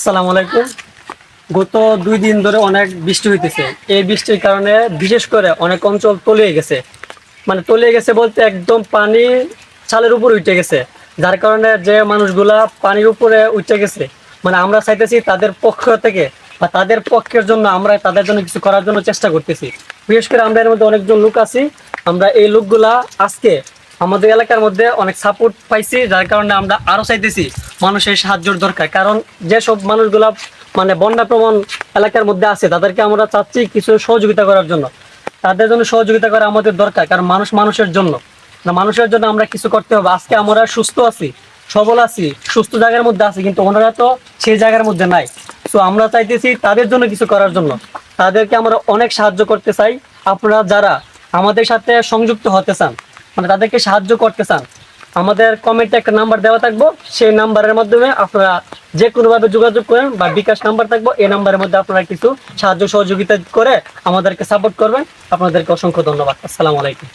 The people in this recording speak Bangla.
আসসালামু আলাইকুম। গত দুই দিন ধরে অনেক বৃষ্টি হইতেছে। এই বৃষ্টির কারণে বিশেষ করে অনেক অঞ্চল তলিয়ে গেছে। মানে তলিয়ে গেছে বলতে একদম পানি চালের উপর উঠে গেছে। যার কারণে যে মানুষগুলা পানির উপরে উঠে গেছে। মানে আমরা চাইতেছি তাদের পক্ষ থেকে বা তাদের পক্ষের জন্য আমরা তাদের জন্য কিছু করার জন্য চেষ্টা করতেছি। বিশেষ করে আমরা এর মধ্যে অনেকজন লোক আছি। আমরা এই লোকগুলা আজকে আমাদের এলাকার মধ্যে অনেক সাপোর্ট পাইছি। যার কারণে আমরা আরও চাইতেছি মানুষের সাহায্যের দরকার। কারণ যেসব মানুষগুলা মানে বন্যা প্রবণ এলাকার মধ্যে আছে, তাদেরকে আমরা চাচ্ছি কিছু সহযোগিতা করার জন্য। তাদের জন্য সহযোগিতা করা আমাদের দরকার, কারণ মানুষ মানুষের জন্য। না, মানুষের জন্য আমরা কিছু করতে হবে। আজকে আমরা সুস্থ আছি, সবল আছি, সুস্থ জায়গার মধ্যে আছি, কিন্তু ওনারা তো সেই জায়গার মধ্যে নাই। তো আমরা চাইতেছি তাদের জন্য কিছু করার জন্য। তাদেরকে আমরা অনেক সাহায্য করতে চাই। আপনারা যারা আমাদের সাথে সংযুক্ত হতে চান মানে তাদেরকে সাহায্য করতে চান আমাদের কমেন্টে একটা নাম্বার দেওয়া থাকব। সেই নাম্বারের মাধ্যমে আপনারা যে কোনোভাবে যোগাযোগ করেন বা বিকাশ নাম্বার থাকব, এই নাম্বারের মধ্যে আপনারা কিছু সাহায্য সহযোগিতা করে আমাদেরকে সাপোর্ট করবেন। আপনাদেরকে অসংখ্য ধন্যবাদ। আসসালামু আলাইকুম।